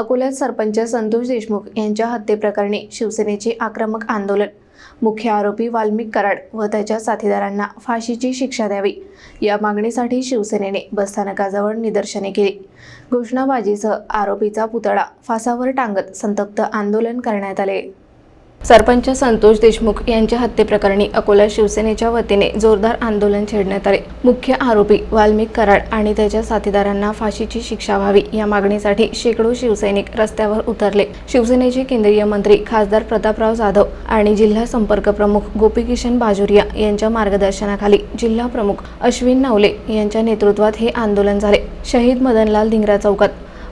अकोल्यात सरपंच संतोष देशमुख यांच्या हत्येप्रकरणी शिवसेनेचे आक्रमक आंदोलन. मुख्य आरोपी वाल्मिक कराड व त्याच्या साथीदारांना फाशीची शिक्षा द्यावी. या मागणीसाठी शिवसेनेने बसस्थानकाजवळ निदर्शने केली. घोषणाबाजीसह आरोपीचा पुतळा फासावर टांगत संतप्त आंदोलन करण्यात आले. सरपंच संतोष देशमुख यांच्या हत्येप्रकरणी अकोला शिवसेनेच्या वतीने जोरदार आंदोलन छेडण्यात आले. मुख्य आरोपी वाल्मिक कराड आणि त्याच्या साथीदारांना फाशीची शिक्षा व्हावी या मागणीसाठी शेकडो शिवसैनिक रस्त्यावर उतरले. शिवसेनेचे केंद्रीय मंत्री खासदार प्रतापराव जाधव आणि जिल्हा संपर्क प्रमुख गोपीकिशन बाजुरिया यांच्या मार्गदर्शनाखाली जिल्हा प्रमुख अश्विन नवले यांच्या नेतृत्वात हे आंदोलन झाले. शहीद मदनलाल धिंगरा चौकात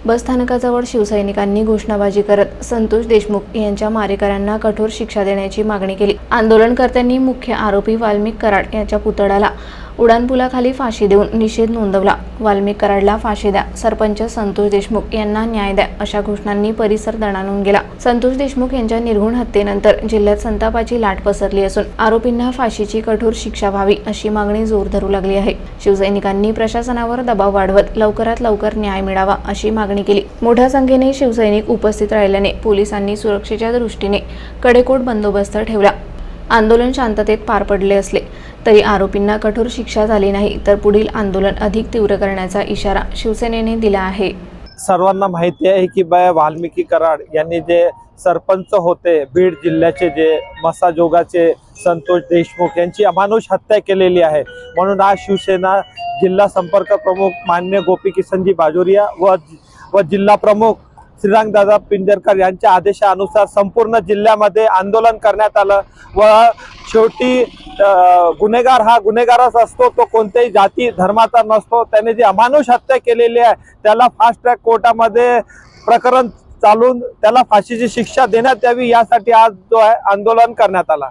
बसस्थानकाजवळ शिवसैनिकांनी घोषणाबाजी करत संतोष देशमुख यांच्या मारेकऱ्यांना कठोर शिक्षा देण्याची मागणी केली. आंदोलनकर्त्यांनी मुख्य आरोपी वाल्मिक कराड यांच्या पुतळ्याला उड्डाणपुलाखाली फाशी देऊन निषेध नोंदवला. वाल्मिक कराडला फाशी द्या. सरपंच संतोष देशमुख यांना न्याय द्या अशा घोषणांनी परिसर दणाणून गेला. संतोष देशमुख यांच्या निर्घुण हत्येनंतर जिल्ह्यात संतापाची लाट पसरली असून आरोपींना फाशीची कठोर शिक्षा व्हावी अशी मागणी जोर धरू लागली आहे. शिवसैनिकांनी प्रशासनावर दबाव वाढवत लवकरात लवकर न्याय मिळावा अशी मागणी केली. मोठ्या संख्येने शिवसैनिक उपस्थित राहिल्याने पोलिसांनी सुरक्षेच्या दृष्टीने कडेकोट बंदोबस्त ठेवला. आंदोलन शांततेत पार पडले असले तरी आरोपींना कठोर शिक्षा झाली नाही तर पुढील आंदोलन अधिक तीव्र करण्याचा इशारा शिवसेनेने दिला आहे. सर्वांना माहिती आहे की बाय वाल्मिकी कराड यांनी जे सरपंच होते बीड जिल्ह्याचे जे मसाजोगाचे संतोष देशमुख यांची अमानुष हत्या केलेली आहे. म्हणून आज शिवसेना जिल्हा संपर्क प्रमुख मान्य गोपी किसनजी बाजोरिया व व जिल्हा प्रमुख श्रीरांगदादा पिंजरकर यांच्या आदेशानुसार संपूर्ण जिल्ह्यामध्ये आंदोलन करण्यात आलं व शेवटी गुन्हेगार हा गुन्हेगारच असतो तो कोणत्याही जाती धर्माचा नसतो. त्याने जी अमानुष हत्या केलेली आहे त्याला फास्ट ट्रॅक कोर्टामध्ये प्रकरण चालून त्याला फाशीची शिक्षा देण्यात यावी यासाठी आज जो आहे आंदोलन करण्यात आला.